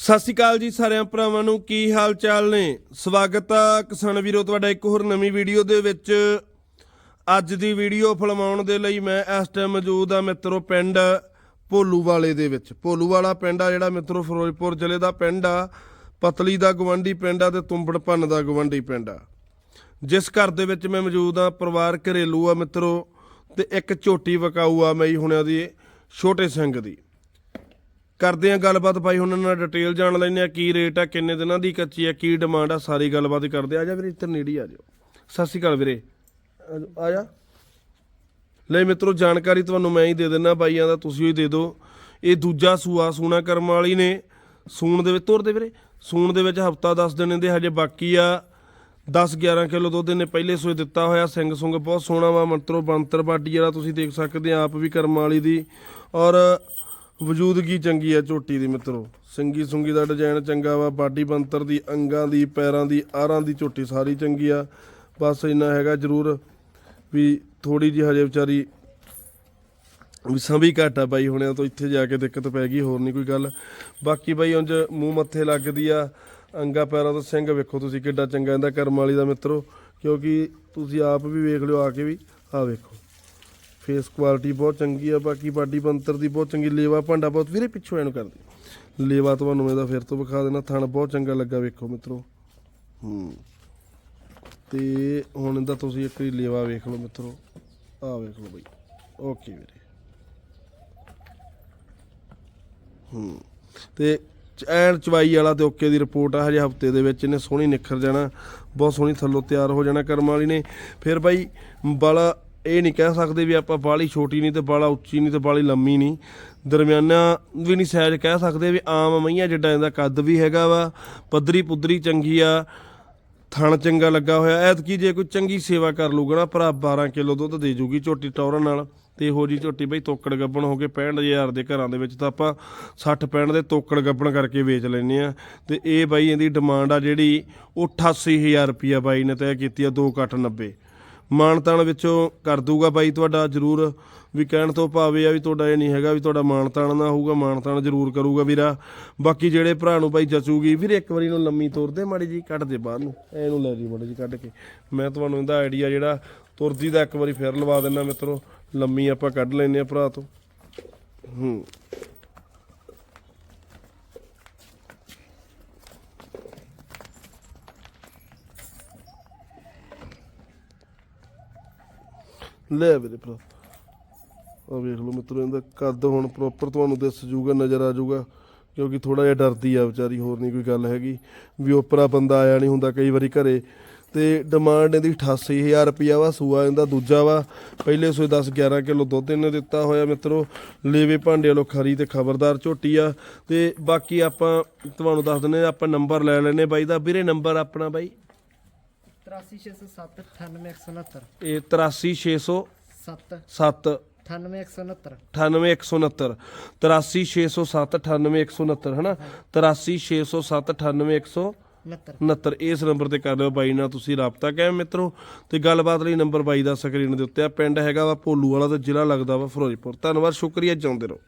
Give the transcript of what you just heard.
ਸਤਿ ਸ਼੍ਰੀ ਅਕਾਲ ਜੀ ਸਾਰਿਆਂ ਭਰਾਵਾਂ ਨੂੰ, ਕੀ ਹਾਲ ਚਾਲ ਨੇ? ਸਵਾਗਤ ਆ ਕਿਸਾਨ ਵੀਰੋ, ਤੁਹਾਡਾ ਇੱਕ ਹੋਰ ਨਵੀਂ ਵੀਡੀਓ ਦੇ ਵਿੱਚ। ਅੱਜ ਦੀ ਵੀਡੀਓ ਫਿਲਮਾਉਣ ਦੇ ਲਈ ਮੈਂ ਇਸ ਟਾਈਮ ਮੌਜੂਦ ਆ ਮਿੱਤਰੋ ਪਿੰਡ ਭੋਲੂ ਵਾਲੇ ਦੇ ਵਿੱਚ। ਭੋਲੂ ਵਾਲਾ ਪਿੰਡ ਆ ਜਿਹੜਾ ਮਿੱਤਰੋ, ਫਿਰੋਜ਼ਪੁਰ ਜ਼ਿਲ੍ਹੇ ਦਾ ਪਿੰਡ ਆ। ਪਤਲੀ ਦਾ ਗਵੰਡੀ ਪਿੰਡ ਆ ਤੇ ਤੁੰਬੜ ਭੰਨ ਦਾ ਗਵੰਡੀ ਪਿੰਡ ਆ। ਜਿਸ ਘਰ ਦੇ ਵਿੱਚ ਮੈਂ ਮੌਜੂਦ ਆ, ਪਰਿਵਾਰ ਘਰੇਲੂ ਆ ਮਿੱਤਰੋ, ਤੇ ਇੱਕ ਝੋਟੀ ਵਕਾਊ ਆ ਮਈ ਹੁਣਿਆਂ ਦੀ, ਛੋਟੇ ਸਿੰਘ ਦੀ। ਕਰਦੇ ਆ ਗੱਲਬਾਤ ਭਾਈ ਹੁਣ ਨਾਲ ਡਿਟੇਲ ਜਾਣ ਲੈਂਦੇ ਆ ਕੀ ਰੇਟ ਆ ਕਿੰਨੇ ਦਿਨਾਂ ਦੀ ਕੱਚੀ ਆ ਕੀ ਡਿਮਾਂਡ ਆ ਸਾਰੀ ਗੱਲਬਾਤ ਕਰਦੇ ਆ। ਜਾ ਵੀਰੇ ਇੱਧਰ ਨੇੜੇ ਆ ਜਾਓ। ਸਤਿ ਸ਼੍ਰੀ ਅਕਾਲ ਵੀਰੇ। ਆ- ਜਾ। ਲੈ ਮਿੱਤਰੋ ਜਾਣਕਾਰੀ ਤੁਹਾਨੂੰ ਮੈਂ ਹੀ ਦੇ ਦਿੰਦਾ ਬਾਈਆਂ ਦਾ ਤੁਸੀਂ ਹੀ ਦੇ ਦਿਓ। ਇਹ ਦੂਜਾ ਸੂਆ ਸੂਣਾ ਕਰਮ ਵਾਲੀ ਨੇ। ਸੂਣ ਦੇ ਵਿੱਚ ਤੁਰ ਦੇ ਵੀਰੇ। ਸੂਣ ਦੇ ਵਿੱਚ ਹਫਤਾ 10 ਦਿਨ ਦੇ ਹਜੇ ਬਾਕੀ ਆ। 10 11 ਕਿਲੋ ਦੁੱਧ ਨੇ ਪਹਿਲੇ ਸੂਏ ਦਿੱਤਾ ਹੋਇਆ ਸਿੰਘ ਸੁੰਗ ਬਹੁਤ ਸੋਹਣਾ ਵਾ ਮੰਤਰੋ ਬੰਤਰ ਬਾਡੀ ਜਿਹੜਾ ਤੁਸੀਂ ਦੇਖ ਸਕਦੇ ਆ ਆਪ ਵੀ ਕਰਮ ਵਾਲੀ ਦੀ। ਔਰ ਵਜੂਦਗੀ ਚੰਗੀ ਆ ਝੋਟੀ ਦੀ ਮਿੱਤਰੋ? ਸਿੰਗੀ ਸੁੰਗੀ ਦਾ ਡਿਜ਼ਾਈਨ ਚੰਗਾ ਵਾ, ਬਾਡੀ ਬੰਤਰ ਦੀ, ਅੰਗਾਂ ਦੀ, ਪੈਰਾਂ ਦੀ ਆਰਾਂ ਦੀ ਝੋਟੀ ਸਾਰੀ ਚੰਗੀ ਆ। ਬਸ ਇੰਨਾ ਹੈਗਾ ਜ਼ਰੂਰ ਵੀ ਥੋੜੀ ਜਿਹੀ ਹਜੇ ਵਿਚਾਰੀ ਵਿਸਾਂ ਵੀ ਸੰਭੀ ਘੱਟ ਆ ਬਾਈ, ਹੁਣਿਆਂ ਤੋਂ ਇੱਥੇ ਜਾ ਕੇ ਦਿੱਕਤ ਪੈ ਗਈ, ਹੋਰ ਨਹੀਂ ਕੋਈ ਗੱਲ। ਬਾਕੀ ਬਾਈ, ਉਂਝ ਮੂੰਹ ਮੱਥੇ ਲੱਗਦੀ ਆ, ਅੰਗਾ ਪੈਰਾਂ ਤੋਂ ਸਿੰਘ ਵੇਖੋ ਤੁਸੀਂ ਕਿੱਡਾ ਚੰਗਾ ਇਹਦਾ ਕਰਮ ਵਾਲੀ ਦਾ ਮਿੱਤਰੋ, ਕਿਉਂਕਿ ਤੁਸੀਂ ਆਪ ਵੀ ਵੇਖ ਲਿਓ ਆ ਕੇ ਵੀ ਆ ਵੇਖੋ। ਫੇਸ ਕੁਆਲਿਟੀ ਬਹੁਤ ਚੰਗੀ ਆ, ਬਾਕੀ ਬਾਡੀ ਬੰਤਰ ਦੀ ਬਹੁਤ ਚੰਗੀ, ਲੇਵਾ ਭਾਂਡਾ ਬਹੁਤ, ਵੀਰੇ ਪਿੱਛੋਂ ਇਹਨੂੰ ਕਰਦੀ ਲੇਵਾ ਤੁਹਾਨੂੰ ਇਹਦਾ ਫਿਰ ਤੋਂ ਵਿਖਾ ਦੇਣਾ ਥਣ ਬਹੁਤ ਚੰਗਾ ਲੱਗਾ ਵੇਖੋ ਮਿੱਤਰੋ। ਹੂੰ। ਤੇ ਹੁਣ ਇਹਦਾ ਤੁਸੀਂ ਇੱਕ ਵਾਰੀ ਲੇਵਾ ਵੇਖ ਲਓ ਮਿੱਤਰੋ। ਆ ਵੇਖ ਲਓ ਬਈ। ਓਕੇ ਵੀਰੇ। ਹੂੰ। ਤੇ ਐਨ ਚਵਾਈ ਵਾਲਾ ਤੇ ਓਕੇ ਦੀ ਰਿਪੋਰਟ ਆ, ਹਜੇ ਹਫ਼ਤੇ ਦੇ ਵਿੱਚ ਇਹਨੇ ਸੋਹਣੀ ਨਿਖਰ ਜਾਣਾ, ਬਹੁਤ ਸੋਹਣੀ ਥੱਲੋਂ ਤਿਆਰ ਹੋ ਜਾਣਾ ਕਰਮ ਵਾਲੀ ਨੇ। ਫਿਰ ਬਾਈ, ਬਾਲਾ ਇਹ ਨਹੀਂ ਕਹਿ ਸਕਦੇ ਵੀ ਆਪਾਂ ਬਾਲੀ ਛੋਟੀ ਨਹੀਂ ਤੇ ਬਾਲਾ ਉੱਚੀ ਨਹੀਂ ਤੇ ਬਾਲੀ ਲੰਮੀ ਨਹੀਂ। ਦਰਮਿਆਨਾ ਵੀ ਨਹੀਂ ਸਾਇਜ ਕਹਿ ਸਕਦੇ ਵੀ ਆਮ ਮਈਆਂ ਜਿੱਡਾ ਇਹਦਾ ਕੱਦ ਵੀ ਹੈਗਾ ਵਾ, ਪੱਧਰੀ ਪੁੱਧਰੀ ਚੰਗੀ ਆ, ਥਣ ਚੰਗਾ ਲੱਗਾ ਹੋਇਆ। ਐਤਕੀ ਜੇ ਕੋਈ ਚੰਗੀ ਸੇਵਾ ਕਰ ਲੂਗਾ ਨਾ, ਭਰਾ 12 ਕਿਲੋ ਦੁੱਧ ਦੇ ਜੂਗੀ ਝੋਟੀ ਟੌਰਨ ਨਾਲ। ਤੇ ਇਹੋ ਜੀ ਝੋਟੀ ਬਈ ਤੋਕੜ ਗੱਬਣ ਹੋ ਕੇ 65000 ਦੇ ਘਰਾਂ ਦੇ ਵਿੱਚ ਤਾਂ ਆਪਾਂ 60 65 ਦੇ ਤੋਕੜ ਗੱਬਣ ਕਰਕੇ ਵੇਚ ਲੈਨੇ ਆ। ਤੇ ਇਹ ਬਾਈ ਇਹਦੀ ਡਿਮਾਂਡ ਆ ਜਿਹੜੀ ਉਹ 88000 ਰੁਪਿਆ ਬਾਈ ਨੇ ਤੈਅ ਕੀਤੀ ਆ 2 ਕੱਟ 90 ਮਾਣ ਤਾਣ ਵਿੱਚੋਂ ਕਰ ਦੂਗਾ ਬਾਈ ਤੁਹਾਡਾ ਜ਼ਰੂਰ। ਵੀ ਕਹਿਣ ਤੋਂ ਭਾਵੇਂ ਆ ਵੀ ਤੁਹਾਡਾ ਇਹ ਨਹੀਂ ਹੈਗਾ ਵੀ ਤੁਹਾਡਾ ਮਾਣ ਤਾਣ ਨਾ ਹੋਊਗਾ, ਮਾਣ ਤਾਣ ਜ਼ਰੂਰ ਕਰੂਗਾ ਵੀਰਾ। ਬਾਕੀ ਜਿਹੜੇ ਭਰਾ ਨੂੰ ਬਾਈ ਜਚੂਗੀ, ਵੀਰੇ ਇੱਕ ਵਾਰੀ ਨੂੰ ਲੰਮੀ ਤੋਰ ਦੇ ਮਾੜੀ ਜੀ ਕੱਢ ਦੇ ਬਾਹਰ ਨੂੰ। ਇਹਨੂੰ ਲੈ ਜੀ ਮਾੜੀ ਜੀ ਕੱਢ ਕੇ। ਮੈਂ ਤੁਹਾਨੂੰ ਇਹਦਾ ਆਈਡੀਆ ਜਿਹੜਾ ਤੁਰਦੀ ਦਾ ਇੱਕ ਵਾਰੀ ਫੇਰ ਲਵਾ ਦਿੰਦਾ ਮਿੱਤਰੋ। ਲੰਮੀ ਆਪਾਂ ਕੱਢ ਲੈਨੇ ਆ ਭਰਾ ਤੋਂ। ਹੂੰ। ਲੈ ਵੀਰੇ ਭਰਾ। ਆ ਵੇਖ ਲਓ ਮਿੱਤਰੋ, ਇਹਦਾ ਕੱਦ ਹੁਣ ਪ੍ਰੋਪਰ ਤੁਹਾਨੂੰ ਦਿਸ ਜੂਗਾ ਨਜ਼ਰ ਆ ਜੂਗਾ ਕਿਉਂਕਿ ਥੋੜਾ ਜਿਹਾ ਡਰਦੀ ਆ ਵਿਚਾਰੀ, ਹੋਰ ਨਹੀਂ ਕੋਈ ਗੱਲ ਹੈਗੀ। ਵੀ ਉਪਰਾ ਬੰਦਾ ਆਇਆ ਨਹੀਂ ਹੁੰਦਾ ਕਈ ਵਾਰੀ ਘਰੇ, ਤੇ ਡਿਮਾਂਡ ਇਹਦੀ 88000 ਰੁਪਿਆ ਵਾ, ਸੂਆ ਇਹਦਾ ਦੂਜਾ ਵਾ। ਪਹਿਲੇ ਸੂਏ 10 11 ਕਿਲੋ ਦੁੱਧ ਇਹਨੇ ਦਿੱਤਾ ਹੋਇਆ ਮਿੱਤਰੋ। ਲੇਵੇ ਭਾਂਡੇ ਵਾਲੋ ਖਰੀ ਤੇ ਖਬਰਦਾਰ ਝੋਟੀ ਆ। ਤੇ ਬਾਕੀ ਆਪਾਂ ਤੁਹਾਨੂੰ ਦੱਸ ਦਿੰਨੇ ਆਪਾਂ ਨੰਬਰ ਲੈ ਲੈਨੇ ਬਾਈ ਦਾ। ਵੀਰੇ ਨੰਬਰ ਆਪਣਾ ਬਾਈ? 83607 98169 ਇਹ 83607 7 98169 98169 83607 98169 ਹਨਾ? 83607 98169 69 69 ਇਸ ਨੰਬਰ ਤੇ ਕਰ ਲਿਓ ਬਾਈ ਨਾਲ ਤੁਸੀਂ ਰਾਬਤਾ ਕਾਇਮ ਮਿੱਤਰੋ। ਤੇ ਗੱਲਬਾਤ ਲਈ ਨੰਬਰ ਬਾਈ ਦਾ ਸਕਰੀਨ ਦੇ ਉੱਤੇ ਆ। ਪਿੰਡ ਹੈਗਾ ਵਾ ਭੋਲੂ ਵਾਲਾ ਤੇ ਜ਼ਿਲ੍ਹਾ ਲੱਗਦਾ ਵਾ ਫਿਰੋਜ਼ਪੁਰ। ਧੰਨਵਾਦ ਸ਼ੁਕਰੀਆ ਚਾਹੁੰਦੇ ਰਹੋ।